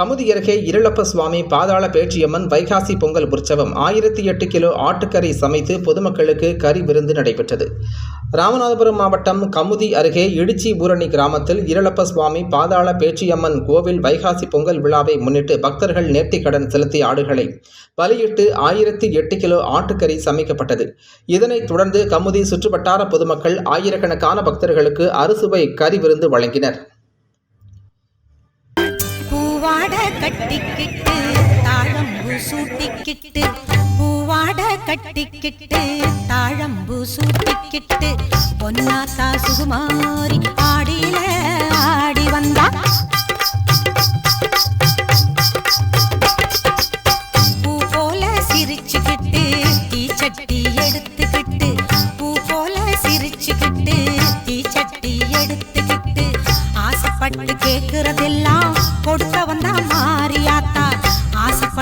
கமுதி அருகே இருளப்ப சுவாமி பாதாள பேச்சியம்மன் வைகாசி பொங்கல் உற்சவம் ஆயிரத்தி எட்டு கிலோ ஆட்டுக்கறி சமைத்து பொதுமக்களுக்கு கறி விருந்து நடைபெற்றது. ராமநாதபுரம் மாவட்டம் கமுதி அருகே இடிச்சி ஊரணி கிராமத்தில் இருளப்ப சுவாமி பாதாள பேச்சியம்மன் கோவில் வைகாசி பொங்கல் விழாவை முன்னிட்டு பக்தர்கள் நேர்த்திக்கடன் செலுத்திய ஆடுகளை பலியிட்டு ஆயிரத்தி எட்டு கிலோ ஆட்டுக்கறி சமைக்கப்பட்டது. இதனைத் தொடர்ந்து கமுதி சுற்றுவட்டார பொதுமக்கள் ஆயிரக்கணக்கான பக்தர்களுக்கு அறுசுவை கறி விருந்து வழங்கினர். பூவாட கட்டிக்கிட்டு தாழம்பு சூட்டிக்கிட்டு பூவாட கட்டிக்கிட்டு தாழம்பு சூட்டிக்கிட்டு பொன்னாத்தா சுகுமாரி ஆடியில ஆடி வந்தா. பூ போல சிரிச்சுக்கிட்டு தீச்சட்டி எடுத்துக்கிட்டு பூ போல சிரிச்சுக்கிட்டு தீச்சட்டி எடுத்துக்கிட்டு ஆசைப்பட்டு கேட்கறதெல்லாம் கொடுக்க வந்தா.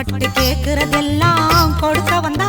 பட்டு ஆசைப்பட்டு கேக்குறதெல்லாம் கொடுக்க வந்தா